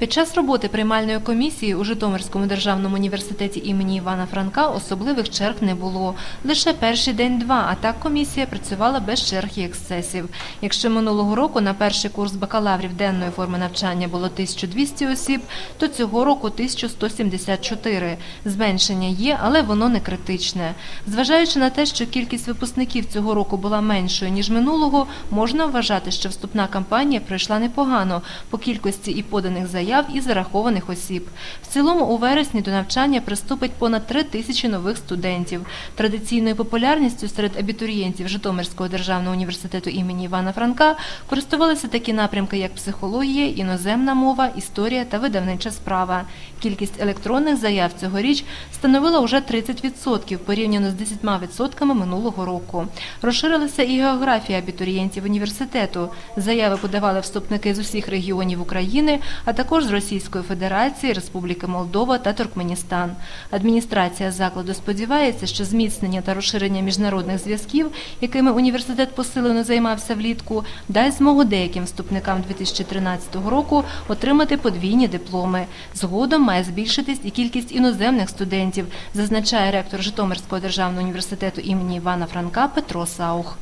Під час роботи приймальної комісії у Житомирському державному університеті імені Івана Франка особливих черг не було. Лише перший день-два, а так комісія працювала без черг і ексцесів. Якщо минулого року на перший курс бакалаврів денної форми навчання було 1200 осіб, то цього року 1174. Зменшення є, але воно не критичне. Зважаючи на те, що кількість випускників цього року була меншою, ніж минулого, можна вважати, що вступна кампанія пройшла непогано по кількості і поданих заяв, і зарахованих осіб. В цілому у вересні до навчання приступить понад 3 тисячі нових студентів. Традиційною популярністю серед абітурієнтів Житомирського державного університету імені Івана Франка користувалися такі напрямки, як психологія, іноземна мова, історія та видавнича справа. Кількість електронних заяв цьогоріч становила уже 30% порівняно з 10% минулого року. Розширилася і географія абітурієнтів університету. Заяви подавали вступники з усіх регіонів України, а також з Російської Федерації, Республіки Молдова та Туркменістан. Адміністрація закладу сподівається, що зміцнення та розширення міжнародних зв'язків, якими університет посилено займався влітку, дасть змогу деяким вступникам 2013 року отримати подвійні дипломи. Згодом має збільшитись і кількість іноземних студентів, зазначає ректор Житомирського державного університету імені Івана Франка Петро Саух.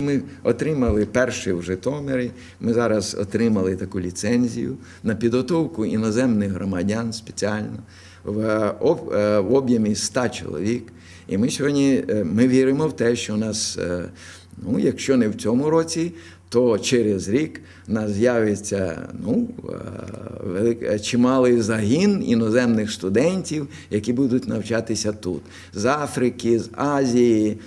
Ми отримали перший в Житомирі. Ми зараз отримали таку ліцензію на підготовку іноземних громадян спеціально в, е, об'ємі 100 чоловік. І ми сьогодні е, ми віримо в те, що у нас, е, ну, якщо не в цьому році, то через рік нас з'явиться ну, чималий загін іноземних студентів, які будуть навчатися тут з Африки, з Азії.